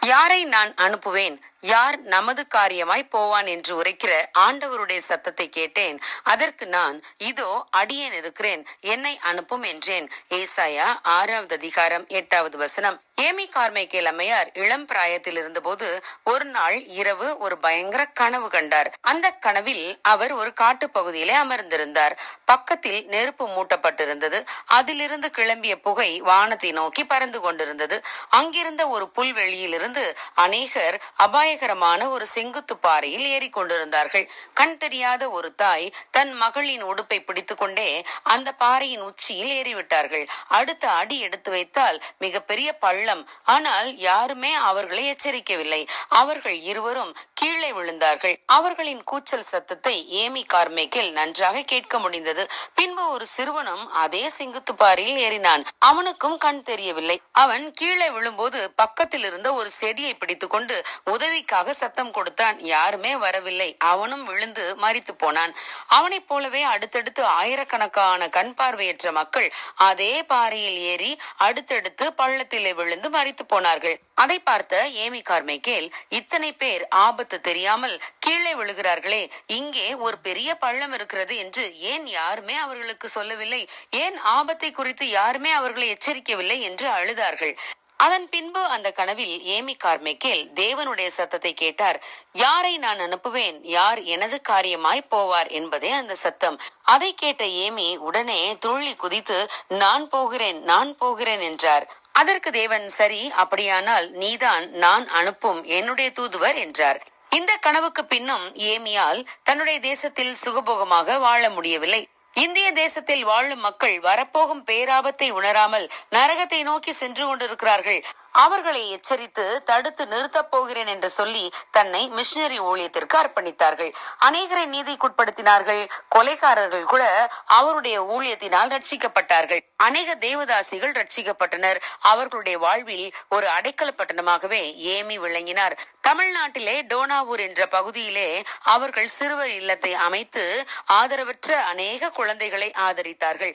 யாரை நான் அனுப்புவேன்? யார் நமது காரியமாய் போவான் என்று உரைக்கிற ஆண்டவருடைய சத்தத்தை கேட்டேன். அதற்கு நான் இதோ அடியேன் இருக்கிறேன். என்னை அனுப்பும் என்றேன். ஏசாயா ஆறாவது அதிகாரம் எட்டாவது வசனம். ஏமி கார்மைக்கேல் அம்மையார் இளம் பிராயத்தில் இருந்தபோது ஒரு நாள் இரவு ஒரு பயங்கர கனவு கண்டார். அந்த கனவில் அவர் ஒரு காட்டுப் பகுதியிலே அமர்ந்திருந்தார். பக்கத்தில் நெருப்பு மூட்டப்பட்டிருந்தது. அதிலிருந்து கிளம்பிய புகை வானத்தை நோக்கி பறந்து கொண்டிருந்தது. அங்கிருந்த ஒரு புல்வெளியிலிருந்து அநேகர் அபாய அபாயகரமான ஒரு செங்குத்து பாறையில் ஏறிக்கொண்டிருந்தார்கள் கண் தெரியாத ஒரு தாய் தன் மகளின் உடுப்பை பிடித்துக்கொண்டே அந்த பாறையின் உச்சியில் ஏறிவிட்டார்கள். அடுத்த அடி எடுத்து வைத்தால் மிகப்பெரிய பள்ளம். ஆனால் யாருமே அவர்களை எச்சரிக்கவில்லை. அவர்கள் இருவரும் கீழே விழுந்தார்கள். அவர்களின் கூச்சல் சத்தத்தை ஏமி கார்மேக்கில் நன்றாக கேட்க முடிந்தது. பின்பு ஒரு சிறுவனும் அதே செங்குத்து பாறையில் ஏறினான். அவனுக்கும் கண் தெரியவில்லை. அவன் கீழே விழும்போது பக்கத்தில் இருந்த ஒரு செடியை பிடித்துக்கொண்டு உதவிக்காக சத்தம் கொடுத்தான். யாருமே வரவில்லை. அவனும் விழுந்து மறித்து போனான். அவனைப் போலவே அடுத்தடுத்து ஆயிரக்கணக்கான கண் பார்வையற்ற மக்கள் அதே பாறையில் ஏறி அடுத்தடுத்து பள்ளத்திலே விழுந்து மறித்து போனார்கள். அதை பார்த்த ஏமி கார்மேக்கேல் இத்தனை பேர் ஆபத்து தெரியாமல் கீழே விழுகிறார்களே இங்கே ஒரு பெரிய பள்ளம் இருக்கிறது என்று ஏன் யாருமே அவர்களுக்கு சொல்லவில்லை? ஏன் ஆபத்தை குறித்து யாருமே அவர்களை எச்சரிக்கவில்லை என்று அழுதார்கள். அதன் பின்பு அந்த கனவில் ஏமி கார்மைக்கேல் தேவனுடைய சத்தத்தை கேட்டார். யாரை நான் அனுப்புவேன்? யார் எனது காரியமாய் போவார்? என்பதே அந்த சத்தம். அதை கேட்ட ஏமி உடனே துள்ளி குதித்து நான் போகிறேன் நான் போகிறேன் என்றார். அதற்கு தேவன் சரி அப்படியானால் நீதான் நான் அனுப்பும் என்னுடைய தூதுவர் என்றார். இந்த கனவுக்கு பின்னும் ஏமியால் தன்னுடைய தேசத்தில் சுகபோகமாக வாழ முடியவில்லை. இந்திய தேசத்தில் வாழும் மக்கள் வரப்போகும் பேராபத்தை உணராமல் நரகத்தை நோக்கி சென்று கொண்டிருக்கிறார்கள். அவர்களை எச்சரித்து தடுத்து நிறுத்தப் போகிறேன் என்று சொல்லி தன்னை மிஷினரி ஊழியத்திற்கு அர்ப்பணித்தார்கள். அநேகரை நீதிக்குட்படுத்தினார்கள். கொலைகாரர்கள் கூட அவருடைய ஊழியத்தினால் ரட்சிக்கப்பட்டார்கள். அநேக தேவதாசிகள் ரட்சிக்கப்பட்டனர். அவர்களுடைய வாழ்வில் ஒரு அடைக்கல பட்டணமாகவே ஏமி விளங்கினார். தமிழ்நாட்டிலே டோனாவூர் என்ற பகுதியிலே அவர்கள் சிறுவர் இல்லத்தை அமைத்து ஆதரவற்ற அநேக குழந்தைகளை ஆதரித்தார்கள்.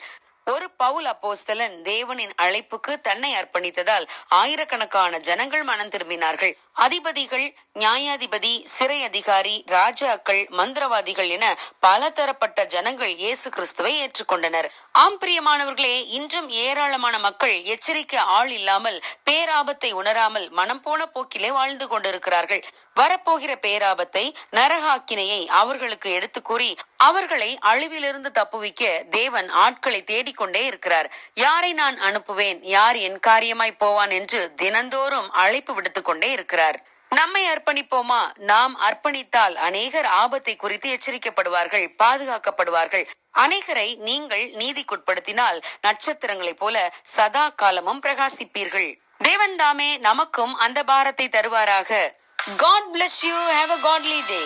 ஒரு பவுல் அப்போஸ்தலன் தேவனின் அழைப்புக்கு தன்னை அர்ப்பணித்ததால் ஆயிரக்கணக்கான ஜனங்கள் மனம் திரும்பினார்கள். அதிபதிகள் நியாயாதிபதி சிறை அதிகாரி ராஜாக்கள் மந்திரவாதிகள் என பல தரப்பட்ட ஜனங்கள் இயேசு கிறிஸ்துவை ஏற்றுக்கொண்டனர். ஆம் பிரியமானவர்களே இன்றும் ஏராளமான மக்கள் எச்சரிக்கை ஆள் இல்லாமல் பேராபத்தை உணராமல் மனம் போன போக்கிலே வாழ்ந்து கொண்டிருக்கிறார்கள். வரப்போகிற பேராபத்தை நரகாக்கினையை அவர்களுக்கு எடுத்து கூறி அவர்களை அழிவிலிருந்து தப்புவிக்க தேவன் ஆட்களை தேடிக்கொண்டே இருக்கிறார். யாரை நான் அனுப்புவேன்? யார் என் காரியமாய் போவான் என்று தினந்தோறும் அழைப்பு விடுத்துக் கொண்டே இருக்கிறார். நம்மை அர்ப்பணிப்போமா? நாம் அர்ப்பணித்தால் அநேகர் ஆபத்தை குறித்து எச்சரிக்கப்படுவார்கள் பாதுகாக்கப்படுவார்கள். அநேகரை நீங்கள் நீதிக்குட்படுத்தினால் நட்சத்திரங்களைப் போல சதா காலமும் பிரகாசிப்பீர்கள். தேவன் தாமே நமக்கும் அந்த பாரத்தை தருவாராக. God bless you have a godly day